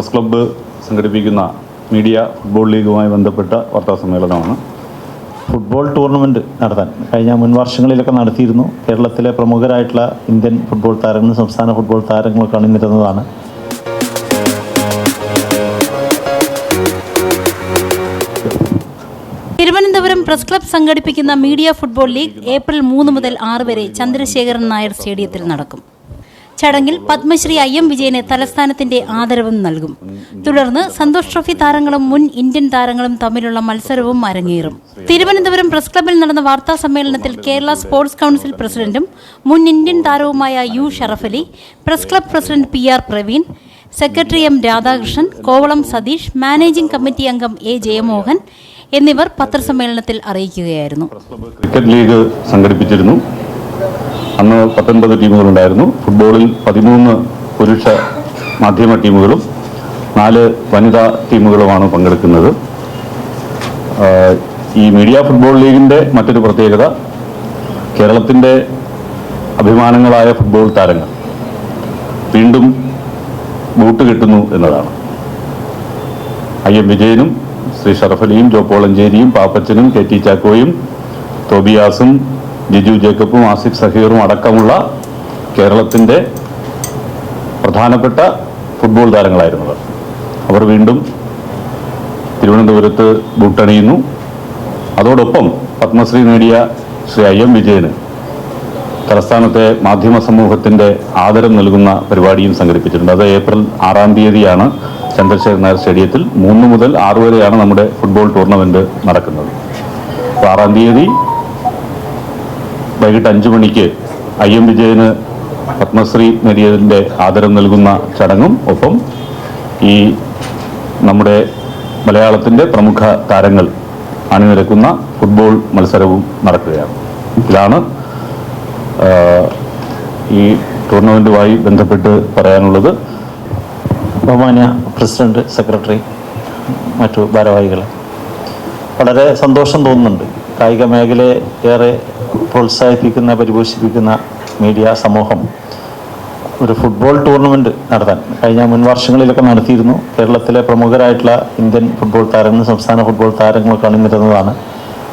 Press club സംഘടിപ്പിക്കുന്ന media football ലീഗുമായി ബന്ധപ്പെട്ട വാർത്താ സമ്മേളനമാണ്. ഫുട്ബോൾ ടൂർണമെന്റ് നടത്താൻ കഴിഞ്ഞ മുൻ വർഷങ്ങളിലൊക്കെ നടത്തിയിരുന്നു. കേരളത്തിലെ പ്രമുഖരായിട്ടുള്ള ഇന്ത്യൻ ഫുട്ബോൾ താരങ്ങളും സംസ്ഥാന ഫുട്ബോൾ താരങ്ങളൊക്കെ അണിനിരുന്നതാണ് തിരുവനന്തപുരം പ്രസ് ക്ലബ് സംഘടിപ്പിക്കുന്ന മീഡിയ ഫുട്ബോൾ ലീഗ് ഏപ്രിൽ മൂന്ന് മുതൽ ആറ് വരെ ചന്ദ്രശേഖരൻ നായർ സ്റ്റേഡിയത്തിൽ നടക്കും. ചടങ്ങിൽ പത്മശ്രീ ഐ എം വിജയന് തലസ്ഥാനത്തിന്റെ ആദരവും നൽകും. തുടർന്ന് സന്തോഷ് ട്രോഫി താരങ്ങളും മുൻ ഇന്ത്യൻ താരങ്ങളും തമ്മിലുള്ള മത്സരവും അരങ്ങേറും. തിരുവനന്തപുരം പ്രസ് ക്ലബിൽ നടന്ന വാർത്താ സമ്മേളനത്തിൽ കേരള സ്പോർട്സ് കൗൺസിൽ പ്രസിഡന്റും മുൻ ഇന്ത്യൻ താരവുമായ U Sharafali press club president P R Praveen secretary M Radhakrishnan Kovalam Satheesh managing committee അംഗം എ ജയമോഹൻ എന്നിവർ പത്രസമ്മേളനത്തിൽ അറിയിക്കുകയായിരുന്നു. ക്രിക്കറ്റ് ലീഗ് സംഘടിപ്പിച്ചിരുന്നു. അന്ന് പത്തൊൻപത് ടീമുകളുണ്ടായിരുന്നു. ഫുട്ബോളിൽ പതിമൂന്ന് പുരുഷ മാധ്യമ ടീമുകളും നാല് വനിതാ ടീമുകളുമാണ് പങ്കെടുക്കുന്നത്. ഈ മീഡിയ ഫുട്ബോൾ ലീഗിന്റെ മറ്റൊരു പ്രത്യേകത കേരളത്തിന്റെ അഭിമാനങ്ങളായ ഫുട്ബോൾ താരങ്ങൾ വീണ്ടും ബൂട്ട് കിട്ടുന്നു എന്നതാണ്. ഐ എം വിജയനും ശ്രീ ഷറഫലിയും ജോപ്പോളഞ്ചേരിയും പാപ്പച്ചനും കെ ടി ചാക്കോയും തോബിയാസും ജിജു ജേക്കബും ആസിഫ് സഹീറും അടക്കമുള്ള കേരളത്തിന്റെ പ്രധാനപ്പെട്ട ഫുട്ബോൾ താരങ്ങളായിരുന്നത്. അവർ വീണ്ടും തിരുവനന്തപുരത്ത് ബൂട്ടണിയുന്നു. അതോടൊപ്പം പത്മശ്രീ നേടിയ ശ്രീ ഐ എം വിജയന് തലസ്ഥാനത്തെ മാധ്യമ സമൂഹത്തിന്റെ ആദരം നൽകുന്ന പരിപാടിയും സംഘടിപ്പിച്ചിട്ടുണ്ട്. അത് ഏപ്രിൽ ആറാം തീയതിയാണ് ചന്ദ്രശേഖർ നായർ സ്റ്റേഡിയത്തിൽ. മൂന്ന് മുതൽ ആറ് വരെയാണ് നമ്മുടെ ഫുട്ബോൾ ടൂർണമെന്റ് നടക്കുന്നത്. ആറാം തീയതി വൈകിട്ട് അഞ്ചു മണിക്ക് ഐ എം വിജയന് പത്മശ്രീ നേടിയതിന്റെ ആദരം നൽകുന്ന ചടങ്ങും ഒപ്പം ഈ നമ്മുടെ മലയാളത്തിന്റെ പ്രമുഖ താരങ്ങൾ അണിനിരക്കുന്ന ഫുട്ബോൾ മത്സരവും നടക്കുകയാണ്. ഇതാണ് ഈ ടൂർണമെന്റുമായി ബന്ധപ്പെട്ട് പറയാനുള്ളത്. ബഹുമാന്യ പ്രസിഡന്റ് സെക്രട്ടറി മറ്റു ഭാരവാഹികൾ വളരെ സന്തോഷം തോന്നുന്നുണ്ട് കായിക മേഖലയെ ഏറെ പ്രോത്സാഹിപ്പിക്കുന്ന പരിപോഷിപ്പിക്കുന്ന മീഡിയ സമൂഹം ഒരു ഫുട്ബോൾ ടൂർണമെന്റ് നടത്താൻ കഴിഞ്ഞ മുൻ വർഷങ്ങളിലൊക്കെ നടത്തിയിരുന്നു. കേരളത്തിലെ പ്രമുഖരായിട്ടുള്ള ഇന്ത്യൻ ഫുട്ബോൾ താരങ്ങളും സംസ്ഥാന ഫുട്ബോൾ താരങ്ങളൊക്കെ അണിനിരുന്നതാണ്.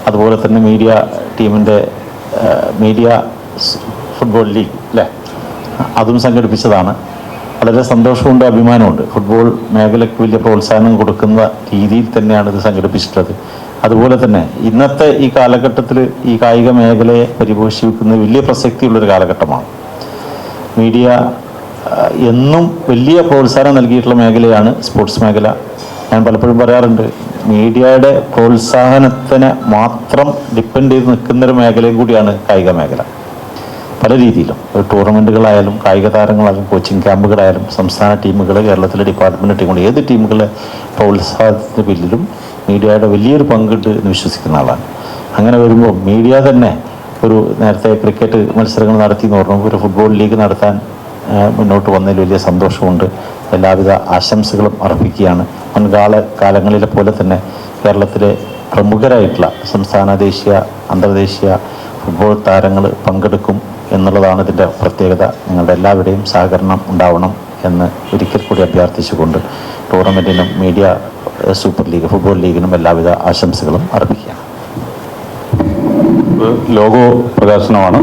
അതുപോലെ തന്നെ മീഡിയ ടീമിന്റെ മീഡിയ ഫുട്ബോൾ ലീഗ് അല്ലേ? അതും സംഘടിപ്പിച്ചതാണ്. വളരെ സന്തോഷമുണ്ട് അഭിമാനമുണ്ട്. ഫുട്ബോൾ മേഖലയ്ക്ക് വലിയ പ്രോത്സാഹനം കൊടുക്കുന്ന രീതിയിൽ തന്നെയാണ് ഇത് സംഘടിപ്പിച്ചിട്ടുള്ളത്. അതുപോലെ തന്നെ ഇന്നത്തെ ഈ കാലഘട്ടത്തിൽ ഈ കായിക മേഖലയെ പരിപോഷിപ്പിക്കുന്ന വലിയ പ്രസക്തിയുള്ളൊരു കാലഘട്ടമാണ്. മീഡിയ എന്നും വലിയ പ്രോത്സാഹനം നൽകിയിട്ടുള്ള മേഖലയാണ് സ്പോർട്സ് മേഖല. ഞാൻ പലപ്പോഴും പറയാറുണ്ട് മീഡിയയുടെ പ്രോത്സാഹനത്തിന് മാത്രം ഡിപ്പെൻഡ് ചെയ്ത് നിൽക്കുന്നൊരു മേഖലയും കൂടിയാണ് കായിക മേഖല. പല രീതിയിലും. ടൂർണമെന്റുകളായാലും കായിക താരങ്ങളായാലും കോച്ചിങ് ക്യാമ്പുകളായാലും സംസ്ഥാന ടീമുകൾ കേരളത്തിലെ ഡിപ്പാർട്ട്മെന്റ് ടീമുകൾ ഏത് ടീമുകളെ പ്രോത്സാഹനത്തിന് പിന്നിലും മീഡിയയുടെ വലിയൊരു പങ്കുണ്ട് എന്ന് വിശ്വസിക്കുന്ന ആളാണ്. അങ്ങനെ വരുമ്പോൾ മീഡിയ തന്നെ ഒരു നേരത്തെ ക്രിക്കറ്റ് മത്സരങ്ങൾ നടത്തി എന്ന് പറഞ്ഞു ഒരു ഫുട്ബോൾ ലീഗ് നടത്താൻ മുന്നോട്ട് വന്നതിൽ വലിയ സന്തോഷമുണ്ട്. എല്ലാവിധ ആശംസകളും അർപ്പിക്കുകയാണ്. മുൻകാല കാലങ്ങളിലെ പോലെ തന്നെ കേരളത്തിലെ പ്രമുഖരായിട്ടുള്ള സംസ്ഥാന ദേശീയ അന്തർദേശീയ ഫുട്ബോൾ താരങ്ങൾ പങ്കെടുക്കും. എന്നുള്ളതാണ് ഇതിന്റെ പ്രത്യേകത. നിങ്ങളുടെ എല്ലാവരുടെയും സഹകരണം ഉണ്ടാവണം എന്ന് ഒരിക്കൽ കൂടി അഭ്യർത്ഥിച്ചുകൊണ്ട് ടൂർണമെന്റിനും മീഡിയ സൂപ്പർ ലീഗ് ഫുട്ബോൾ ലീഗിനും എല്ലാവിധ ആശംസകളും അർപ്പിക്കുകയാണ്. ലോഗോ പ്രകാശനമാണ്.